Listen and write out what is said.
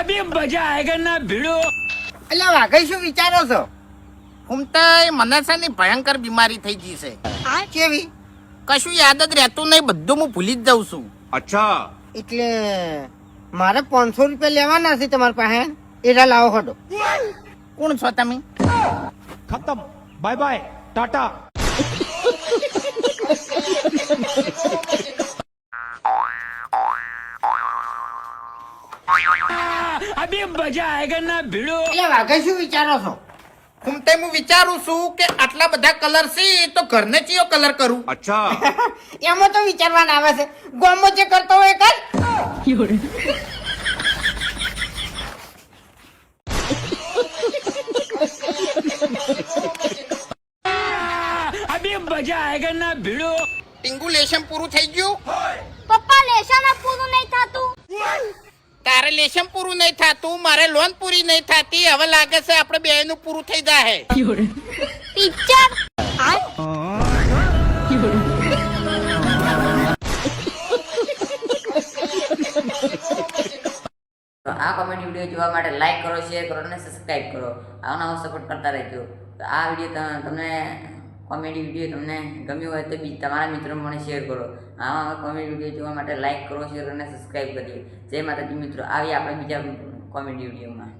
अभी मजा आएगा ना भिड़ो એટલે વાઘઈ શું વિચારો છો ફૂમતાઈ મને છે ને ભયંકર બીમારી થઈ ગઈ છે કેવી કશું યાદ જ રહેતું નહીં બધું હું ભૂલી જ જાઉં છું એટલે મારે પાંચસો રૂપિયા લેવાના છે તમારી પાસે એરા લાવો હટો કોણ છો તમે खत्म बाय बाय टाटा અભી મજા આયગા ના ભીડો? એટલે ભીડો? પિંગુ લેશન પૂરું થઈ ગયું? તારે લેશન પૂરું નહીં થતું મારે લોન પૂરી નહીં થતી હવે લાગે છે આપણે બે નું પૂરું થઈ જાય ટીચર. આ કોમેડી વીડિયો જોવા માટે લાઈક કરો શેર કરો અને સબસ્ક્રાઈબ કરો. આવો હું સપોર્ટ કરતા રહેજો. તો આ વીડિયો તમને કોમેડી વીડિયો તમને ગમ્યો હોય તો બી તમારા મિત્રો મને શેર કરો. આવા કોમેડી વીડિયો જોવા માટે લાઈક કરો, શેર અને સબસ્ક્રાઈબ કરજો જય માતાજી મિત્રો. આવી આપણે બીજા કોમેડી વિડીયોમાં.